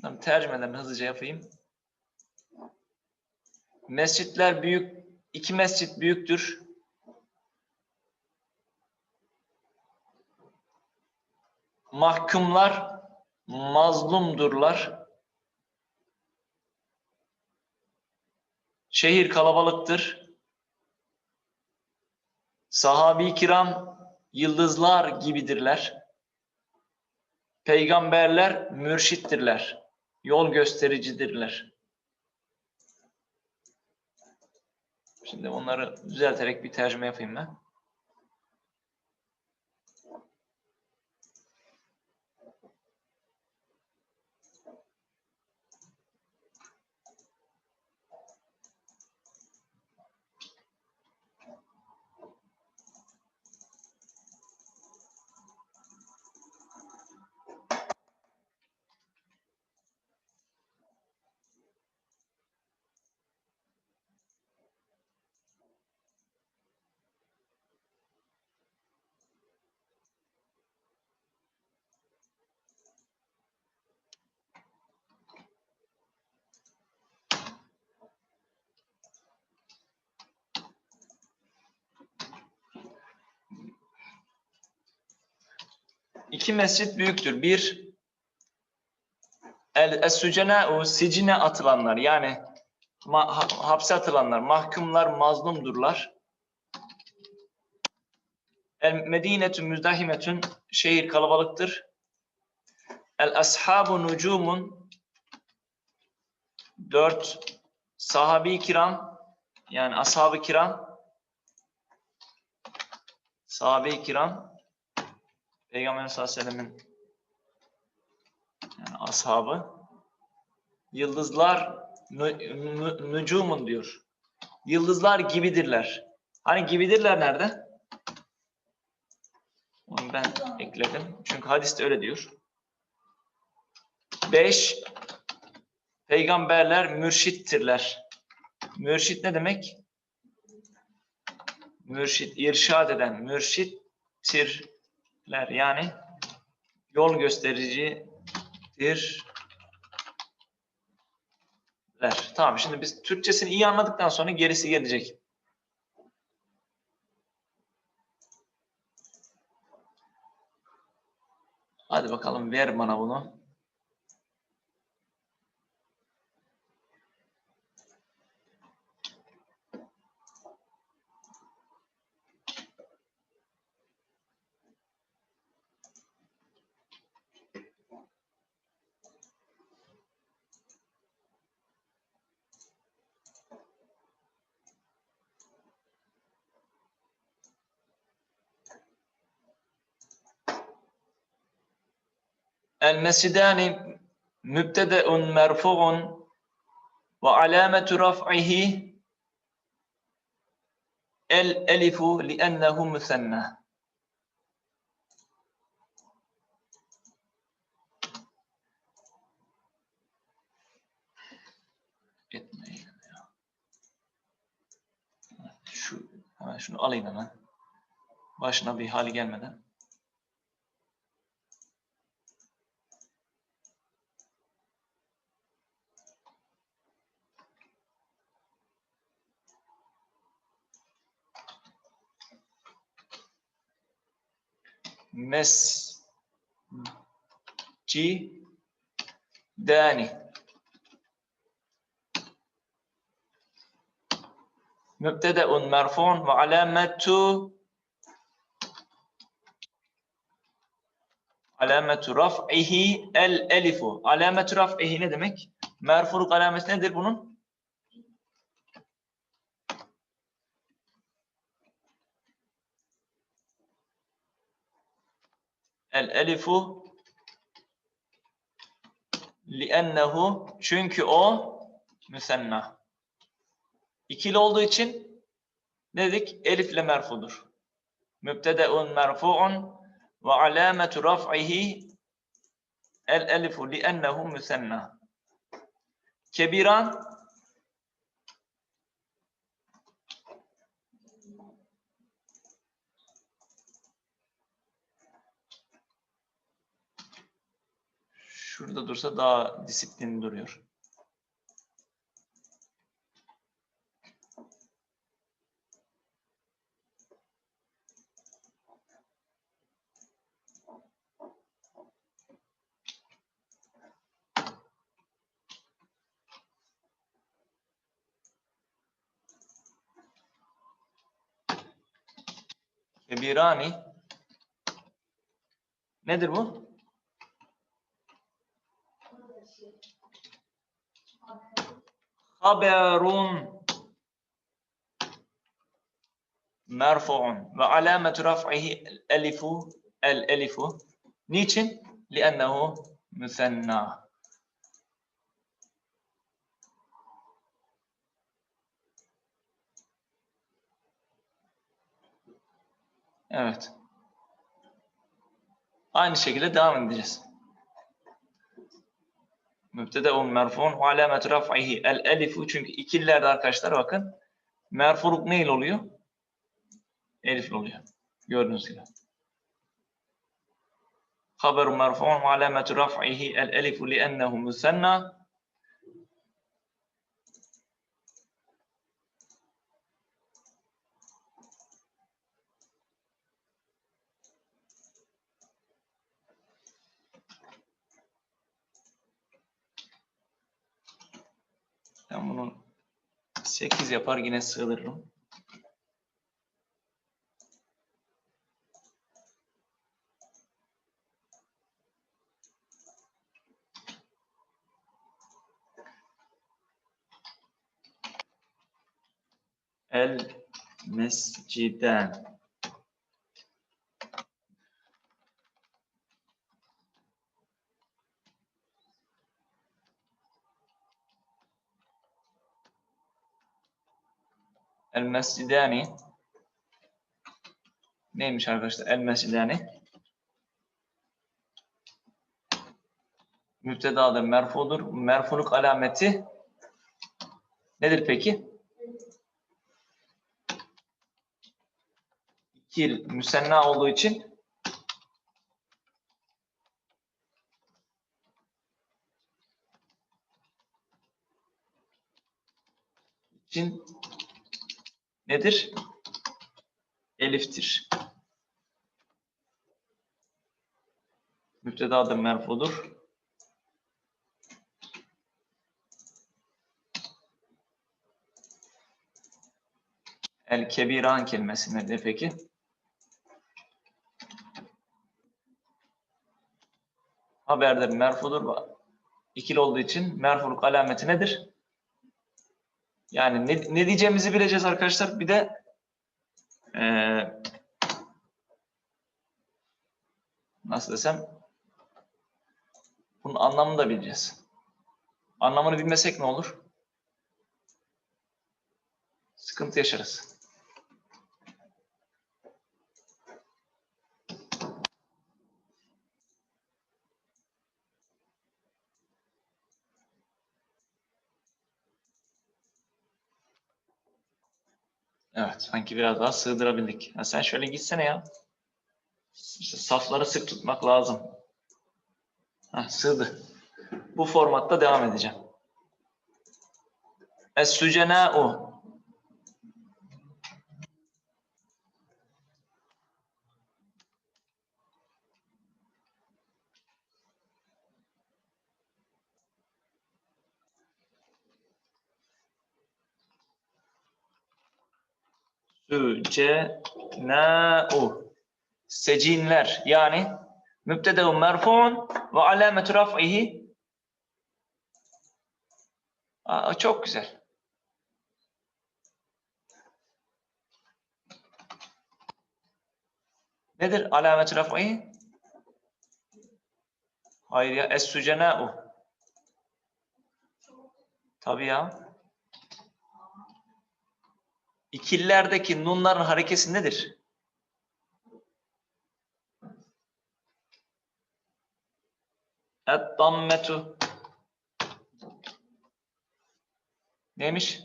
Şundan tercümelerini hızlıca yapayım. Mescitler büyük, iki mescit büyüktür. Mahkumlar mazlumdurlar. Şehir kalabalıktır. Sahabi kiram yıldızlar gibidirler. Peygamberler mürşittirler. Yol göstericidirler. Şimdi onları düzelterek bir tercüme yapayım ben. İki mescit büyüktür. Bir, el es-sücenâ'u sicine atılanlar yani ma- ha- hapse atılanlar, mahkumlar mazlumdurlar. El medinetü müzdahimetün şehir kalabalıktır. El ashabu nucumun dört sahabi kiram yani ashab-ı kiram sahabe-i kiram Peygamber sallallahu aleyhi yani ashabı yıldızlar nü- nü- nücumun diyor. Yıldızlar gibidirler. Hani gibidirler nerede? Onu ben ekledim. Çünkü hadiste öyle diyor. 5 Peygamberler mürşittirler. Mürşit ne demek? Mürşit, irşad eden, mürşittirler. Yani yol göstericidir. Tamam şimdi biz Türkçesini iyi anladıktan sonra gerisi gelecek. Hadi bakalım ver bana bunu. المسجدان مبتدأ مرفوع وعلامة رفعه الألف لأنه مثنى. شنو قلينا ما باشنا بهالي جنمنا mescidani mübtede'un merfu'un ve alametu alametu raf'ihi el elifu alametu raf'ihi ne demek? Merfuluk alameti nedir bunun? El elifu li'ennehu çünkü o müsenna. İkili olduğu için ne dedik? Elifle merfudur. Mübtede'un merfu'un ve alametu raf'ihi el elifu li'ennehu müsenna. Kebiran Şurada dursa daha disiplinli duruyor. Kebirani. Nedir bu? Haberun merfu'un ve alametu raf'ihi elifu el elifu. Niçin? Li'ennehu müsenna. Evet. Aynı şekilde devam edeceğiz. Mübtedeun merfuun ve alamet raf'ihi el elifu çünkü ikililerde arkadaşlar bakın merfuluk ne ile oluyor? Elifle oluyor. Gördüğünüz gibi. Haberu merfuun ve alamet raf'ihi el elifu li'ennehu müsenna Ben bunu 8 yapar yine sığdırırım. El mesciden. El mescidani. Neymiş arkadaşlar? El mescidani. Müptedadır, merfudur. Merfuluk alameti nedir peki? İkil müsenna olduğu için için nedir? Eliftir. Müptedadır, merfudur. El kebiran kelimesi nedir peki? Haberdir, merfudur. İkili olduğu için merfuluk alameti nedir? Yani ne, ne diyeceğimizi bileceğiz arkadaşlar. Bir de eee nasıl desem bunun anlamını da bileceğiz. Anlamını bilmesek ne olur? Sıkıntı yaşarız. Evet, sanki biraz daha sığdırabildik. Ha, sen şöyle gitsene ya. İşte safları sık tutmak lazım. Ha, sığdı. Bu formatta devam edeceğim. Es-sücenâ'u. Sücenâ'u. Secinler yani mübtedeun merfu'un ve alametu raf'ihi Aa, çok güzel. Nedir alamet raf'i? Hayır ya es-sücenâ'u. Tabii ya. İkillerdeki nunların harekesi nedir? Et-dammetu. Neymiş?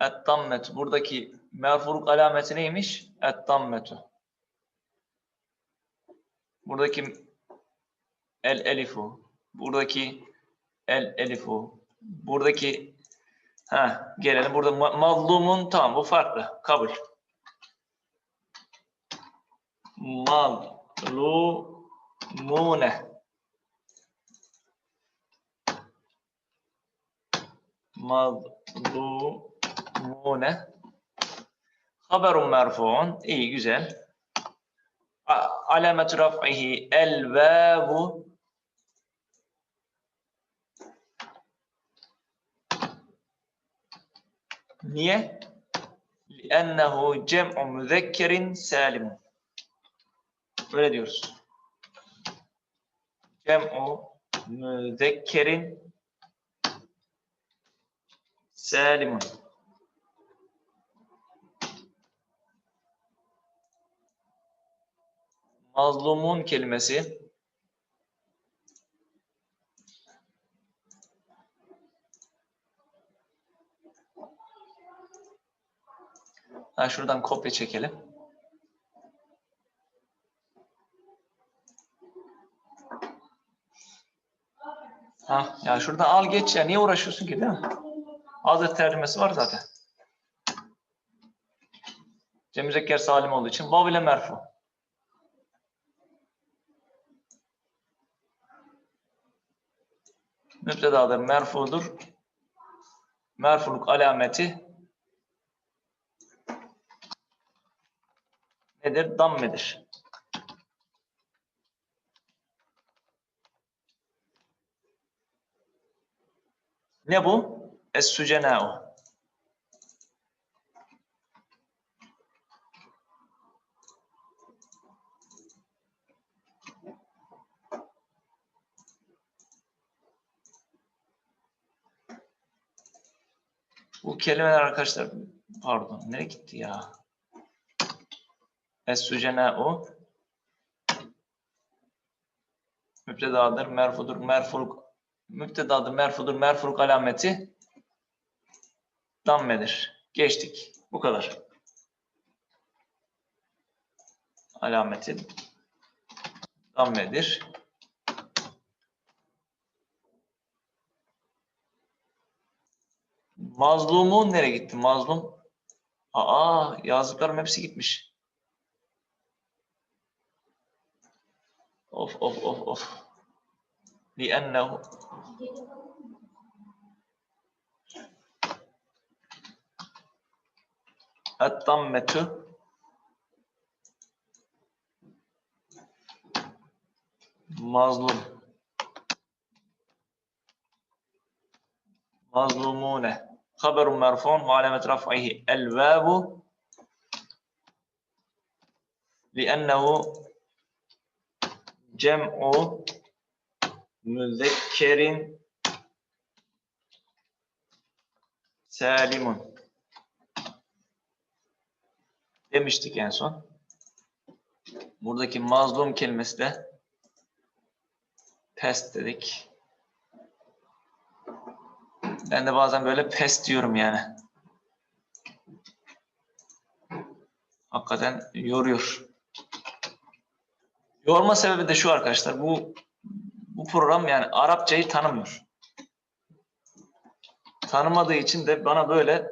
Et-dammetu. Buradaki merfuluk alameti neymiş? Et-dammetu. Buradaki el elifu. Buradaki el elifu. Buradaki ha gelelim burada ma- mazlumun tamam bu farklı. Kabul. Mazlumune. Mazlumune. Haberun merfuun. İyi güzel. Alamet raf'ihi el vavu. Niye? لِأَنَّهُ جَمْعُ مُذَكَّرٍ سَالِمٌ Böyle diyoruz. Cem'u müzekkerin salimun. Mazlumun kelimesi Ha, şuradan kopya çekelim. Ha, ya şuradan al geç ya. Niye uğraşıyorsun ki değil mi? Hazır tercümesi var zaten. Cem Müzekker Salim olduğu için vav ile merfu. Mübtedadır, merfudur. Merfuluk alameti nedir? Dammedir. Ne bu? Es-sucenâ'u. Bu kelimeler arkadaşlar pardon nereye gitti ya? Es-sucenâ'u müptedadır, merfudur, merfuluk müptedadır, merfudur, merfuluk alameti dammedir. Geçtik. Bu kadar. Alameti dammedir. Mazlumun nereye gitti? Mazlum. Aa, yazdıklarım hepsi gitmiş. أوف أوف أوف أوف. لأنه الطمة مظلوم. مظلومون. خبر مرفوع وعلامة رفعه الباب. لأنه cem'u müzekkerin salimun demiştik en son. Buradaki mazlum kelimesi de pest dedik. Ben de bazen böyle pest diyorum yani. Hakikaten yoruyor. Yorma sebebi de şu arkadaşlar. Bu bu program yani Arapçayı tanımıyor. Tanımadığı için de bana böyle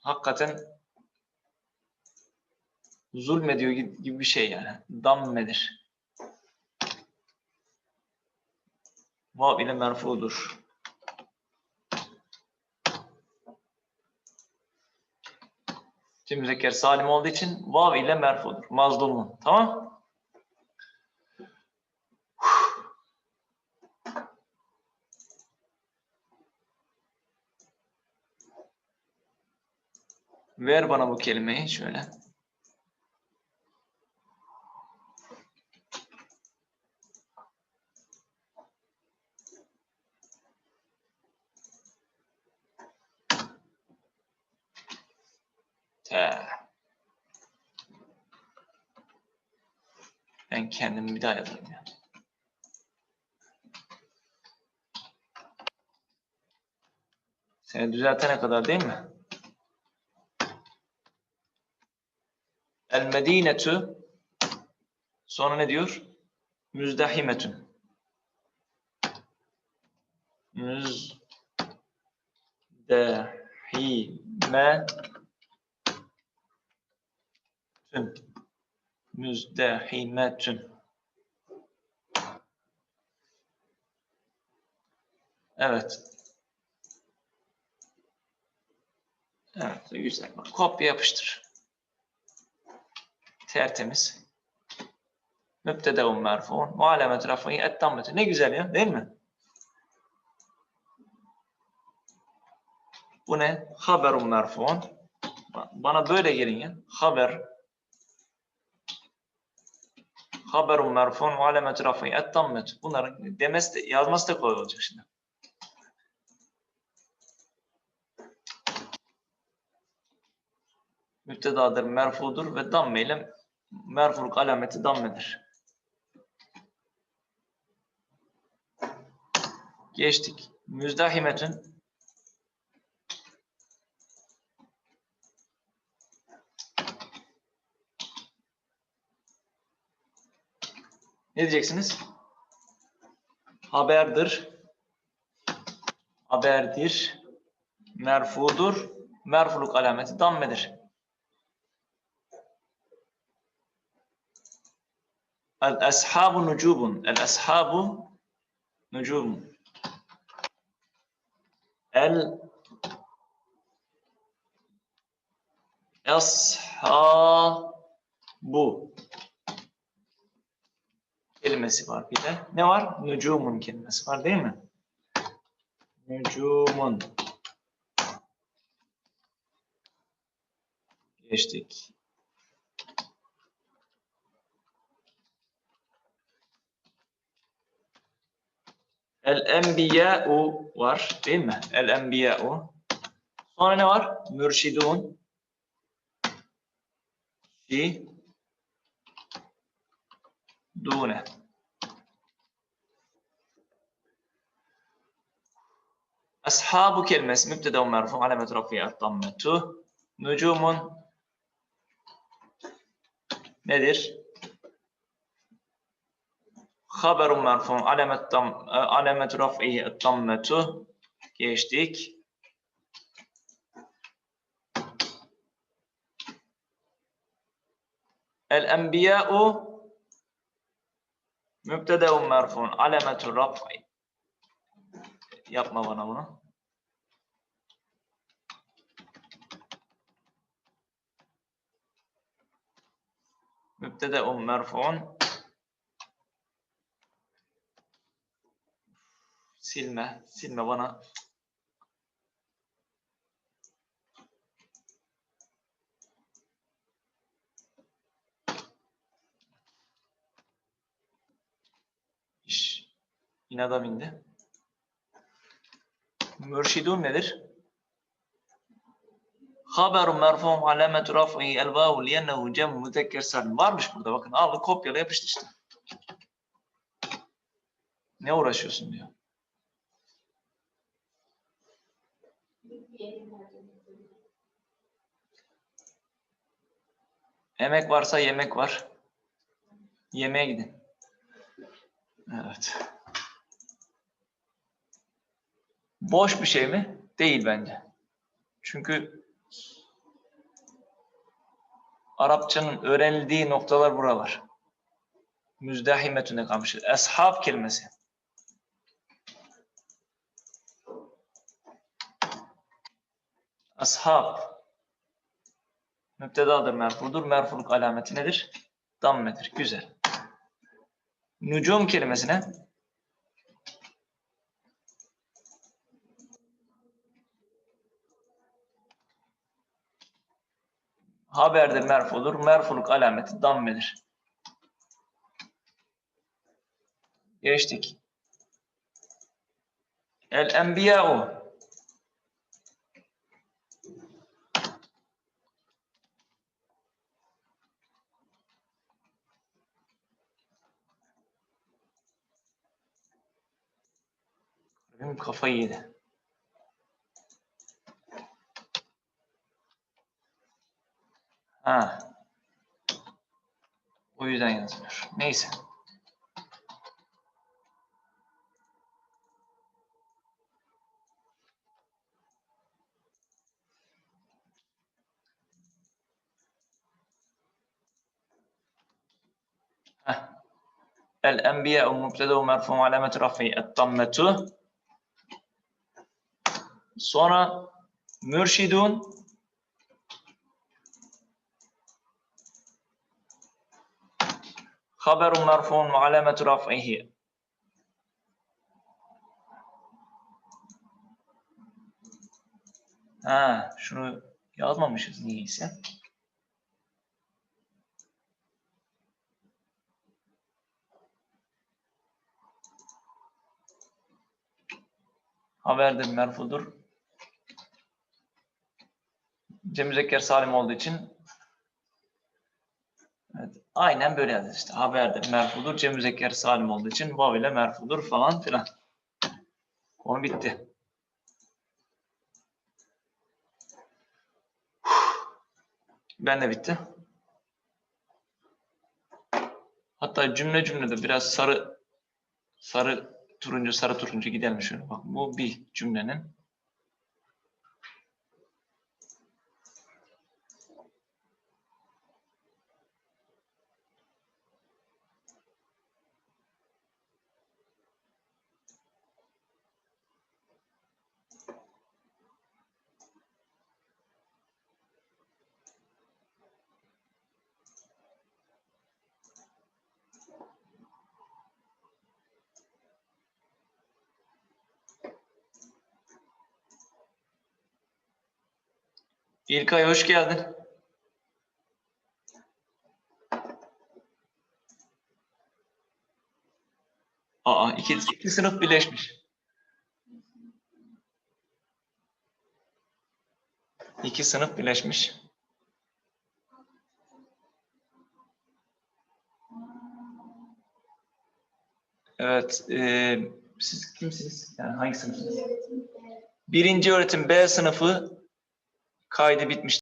hakikaten zulmediyor gibi bir şey yani. Dammedir. Vav ile merfudur. Şimdi müzekker salim olduğu için vav ile merfudur. Mazlumun. Tamam? Ver bana bu kelimeyi şöyle. Te. Ben kendimi bir daha yazayım ya. Seni düzeltene kadar değil mi? El Medinetu sonra ne diyor? Müzdahimetun. müzdehimetün müzdehimetün Evet. Evet, güzel. Kopya yapıştır. Tertemiz. Mübtedevun merfuun. Mualemet rafayı et dammeti. Ne güzel ya, değil mi? Bu ne? Haberun merfuun. Bana böyle gelin ya. Haber. Haberun merfuun. Mualemet rafayı et dammeti. Bunların demesi de, yazması da kolay olacak şimdi. müptedadır, merfudur ve damme ile merfuluk alameti dammedir. Geçtik. Müzdahimetün Ne diyeceksiniz? Haberdir. Haberdir. Merfudur. Merfuluk alameti dammedir. El-eshabu nucubun. El-eshabu nucubun. El Eshabu kelimesi var bir de. Ne var? Nucumun kelimesi var değil mi? Nucumun. Geçtik. El-Enbiya'u var değil mi? El-Enbiya'u. Sonra ne var? Mürşidun. Şi. Dune. Ashabu kelimesi mübteda merfu alamet rafi'at dammetu. Nucumun nedir? Haberun merfun alamet dam alamet raf'i dammetu geçtik. El enbiya'u mübtedeun merfun alametu raf'i yapma bana bunu. Mübtedeun merfun Silme. Silme bana. İş. İnada bindi. Mürşidun nedir? Haberun merfu'un alametu raf'i el vavu liyennehu cem mütekker salim. Varmış burada bakın. Al kopyala yapıştı işte. Ne uğraşıyorsun diyor. Emek varsa yemek var. Yemeğe gidin. Evet. Boş bir şey mi? Değil bence. Çünkü Arapçanın öğrenildiği noktalar buralar. Müzdahimetüne kalmış. Eshab kelimesi. Ashab. Müptedadır, merfudur. Merfuluk alameti nedir? Dammedir. Güzel. Nucum kelimesine haberdir, merfudur. Merfuluk alameti dammedir. Geçtik. El enbiya'u Nunca foi ida. Ha. O yüzden yazılıyor. Neyse. الأنبياء مبتدأ مرفوع علامة رفعه الضمة Sonra mürşidun haberun merfuun ve alamet raf'ihi. Ha, şunu yazmamışız niyeyse. Haberdir, merfudur. Cem Müzekker Salim olduğu için evet, aynen böyle yazdı işte. Haberdir, merfudur. Cem Müzekker Salim olduğu için vav ile merfudur falan filan. Konu bitti. Ben de bitti. Hatta cümle cümlede biraz sarı sarı turuncu sarı turuncu gidelim şöyle bak. Bu bir cümlenin İlkay hoş geldin. Aa iki, iki sınıf birleşmiş. İki sınıf birleşmiş. Evet. e, siz kimsiniz? Yani hangi sınıfsınız? Birinci öğretim B sınıfı kaydı bitmiş.